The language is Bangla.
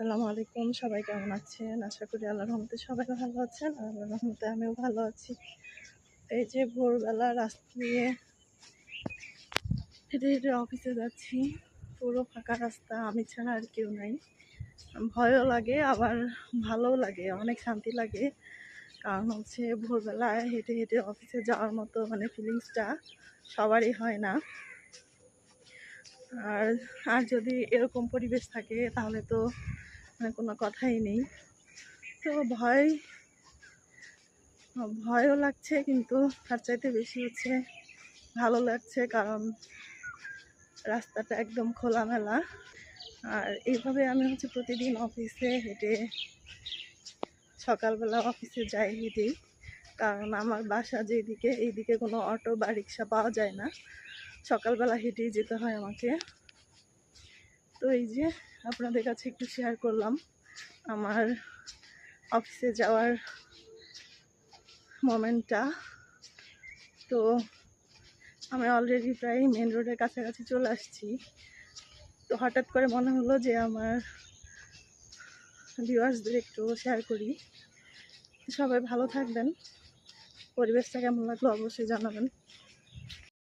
আসসালামু আলাইকুম। সবাই কেমন আছেন? আশা করি আল্লাহর রহমতে সবাই ভালো আছেন আর আল্লাহর রহমতে আমিও ভালো আছি। এই যে ভোরবেলা রাস্তা দিয়ে হেঁটে হেঁটে অফিসে যাচ্ছি। পুরো ফাঁকা রাস্তা, আমি ছাড়া আর কেউ নাই। ভয়ও লাগে, আবার ভালোও লাগে, অনেক শান্তি লাগে। কারণ হচ্ছে ভোরবেলায় হেঁটে হেঁটে অফিসে যাওয়ার মতো মানে ফিলিংসটা সবারই হয় না। আর আর যদি এরকম পরিবেশ থাকে তাহলে তো মানে কোনো কথাই নেই। তো ভয়, ভয়ও লাগছে কিন্তু তার চাইতে বেশি হচ্ছে ভালো লাগছে কারণ রাস্তাটা একদম খোলামেলা। আর এইভাবে আমি হচ্ছে প্রতিদিন অফিসে হেঁটে সকালবেলা অফিসে যাই হেঁটেই। কারণ আমার বাসা যেদিকে, এইদিকে কোনো অটো বা রিক্সা পাওয়া যায় না। সকালবেলা হেঁটেই যেতে হয় আমাকে। তো এই যে আপনাদের কাছে একটু শেয়ার করলাম আমার অফিসে যাওয়ার মোমেন্টটা তো আমি অলরেডি প্রায় মেন রোডের কাছাকাছি চলে আসছি। তো হঠাৎ করে মনে হলো যে আমার ভিউয়ার্সদের একটু শেয়ার করি। সবাই ভালো থাকবেন। পরিবেশটা কেমন লাগল অবশ্যই জানাবেন।